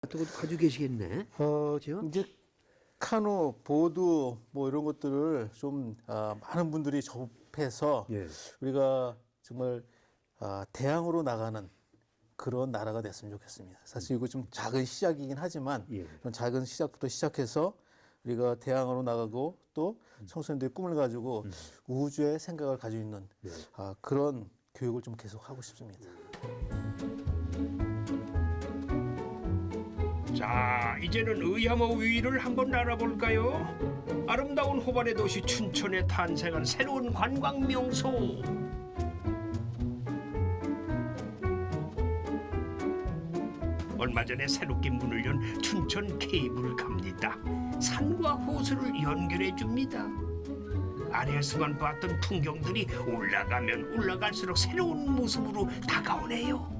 같은 것도 가지고 계시겠네. 어, 그죠? 이제 카누, 보드 뭐 이런 것들을 좀 아, 많은 분들이 접해서 예. 우리가 정말 아, 대항으로 나가는 그런 나라가 됐으면 좋겠습니다. 사실 이거 좀 작은 시작이긴 하지만 예. 그런 작은 시작부터 시작해서 우리가 대항으로 나가고 또 청소년들이 꿈을 가지고 우주의 생각을 가지고 있는 네. 아, 그런 교육을 좀 계속 하고 싶습니다. 자, 이제는 의암호 위를 한번 알아볼까요? 아름다운 호반의 도시 춘천에 탄생한 새로운 관광 명소. 얼마 전에 새롭게 문을 연 춘천 케이블카입니다. 산과 호수를 연결해 줍니다. 아래에서만 봤던 풍경들이 올라가면 올라갈수록 새로운 모습으로 다가오네요.